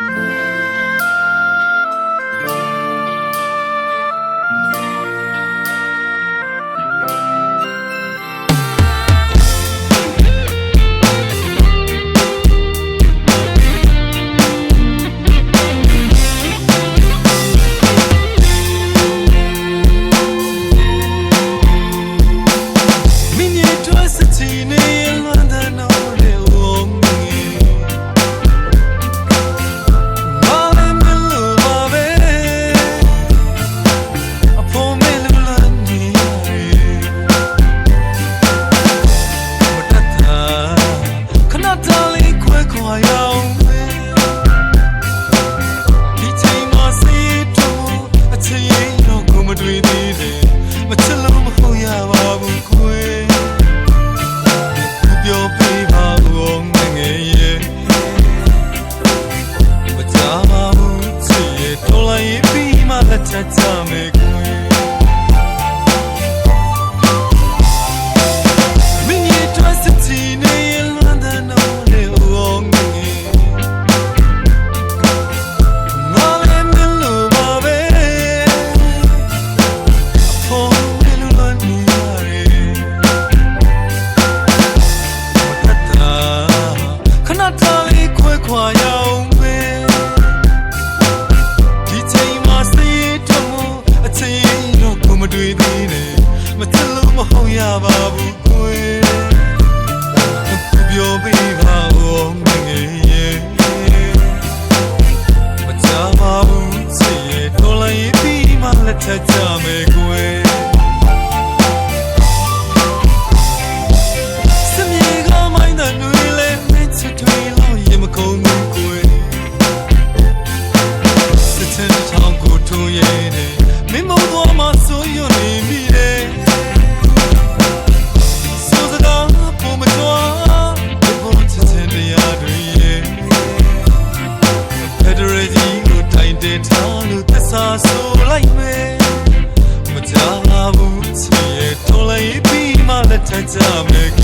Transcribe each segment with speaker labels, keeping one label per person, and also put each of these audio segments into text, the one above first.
Speaker 1: Música ချာချာမေကွေ လက်ထက်ကြမယ်ကွယ် time, nigga.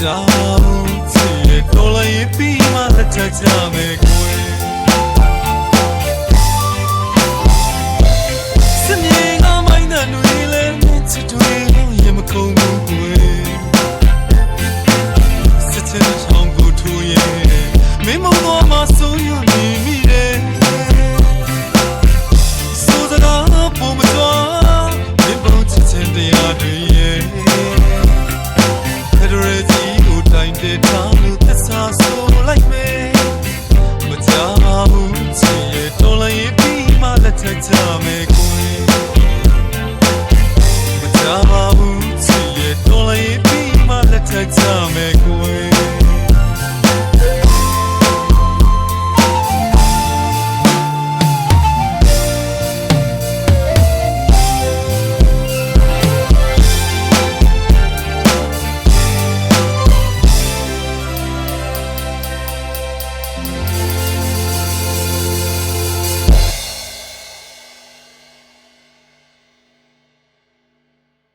Speaker 1: ကြဘူးချစ်ရတော်လည်းပြီးမှအကြကြမယ်ကိုယ်စမြင်ကမိုင်းတဲ့လူလေးနဲ့ချစ်တွေလို့ရမကုန်ဘူးကိုယ်စစ်ချင်အောင်ကိုထူရဲ့မင်းမောင်တော်မှာဆုံးရ ချမယ်ကိုယ်မကြပါဘူးချစ်ရဲ့တော်လည်းပြီးမှလက်ထချမယ်ကိုယ်